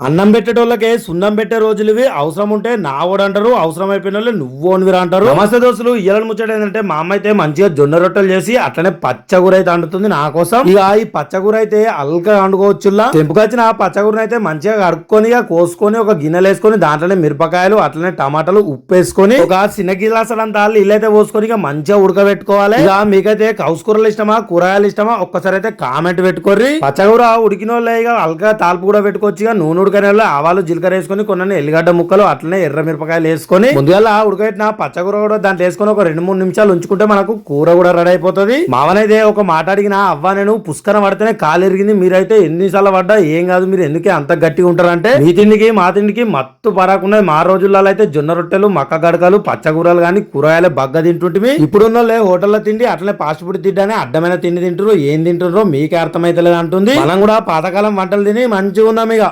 అన్నం పెట్టేటోళ్ళకే సున్నం పెట్టే రోజులు ఇవి అవసరం ఉంటే నా అంటారు అవసరం అయిపోయిన వాళ్ళు నువ్వు అనివిరా అంటారు. నమస్తే దోస్తులు ఇయ్యాలని ముచ్చట ఏంటంటే మా అమ్మ అయితే మంచిగా జొన్న రొట్టెలు చేసి అట్లనే పచ్చగూర అయితే అంటుతుంది నా కోసం. ఇక ఈ పచ్చగూర అయితే అల్గా వండుకోవచ్చులా తెంపుకొచ్చిన పచ్చగూరని అయితే మంచిగా కడుక్కొని కోసుకొని ఒక గిన్నెలు వేసుకొని దాంట్లోనే మిరపకాయలు అట్లనే టమాటాలు ఉప్పు వేసుకొని ఒక చిన్న గిలాసలంతా ఇల్లైతే పోసుకొని ఇక మంచిగా ఉడకబెట్టుకోవాలి. ఇక మీకైతే కౌసు కూరలు ఇష్టమా కూరగాయలు ఇష్టమా ఒక్కసారి అయితే కామెంట్ పెట్టుకోర్రి. పచ్చగూర ఉడికిన వాళ్ళే ఇక అల్గా తాల్పు కూడా పెట్టుకోవచ్చు ఇక నూనె ఉడకనే ఆవాలు జీలకర్ర వేసుకొని కొన్ని ఎల్లిగడ్డ ముక్కలు అట్లనే ఎర్ర మిరపకాయలు వేసుకొని ముందుగా ఉడకబెట్టిన పచ్చకూర కూడా దాంట్లో వేసుకొని ఒక రెండు మూడు నిమిషాలు ఉంచుకుంటే మనకు కూర కూడా రెడీ అయిపోతుంది. మావనైతే ఒక మాట అడిగిన అవ్వ నేను పుష్కరం పడితేనే కాలు ఎరిగింది. మీరైతే ఎన్నిసార్లు పడ్డా? ఏం కాదు. మీరు ఎందుకే అంత గట్టిగా ఉంటారంటే? మీ తిండికి మా తిండికి మత్తు పరాకుండా మా రోజుల్లో అయితే జొన్న రొట్టెలు మక్క గడకలు పచ్చకూరలు కానీ కూరగాయలు బగ్గ తింటుంటివి ఇప్పుడున్న వాళ్ళే హోటల్లో తిండి అట్లనే ఫాస్ట్ ఫుడ్ తిండి అడ్డమైన తిండి తింటారు ఏం తింటారో మీకే అర్థమైతలేదు అంటుంది. మనం కూడా పాతకాలం వంటలు తిని మంచిగా ఉన్నాం ఇక.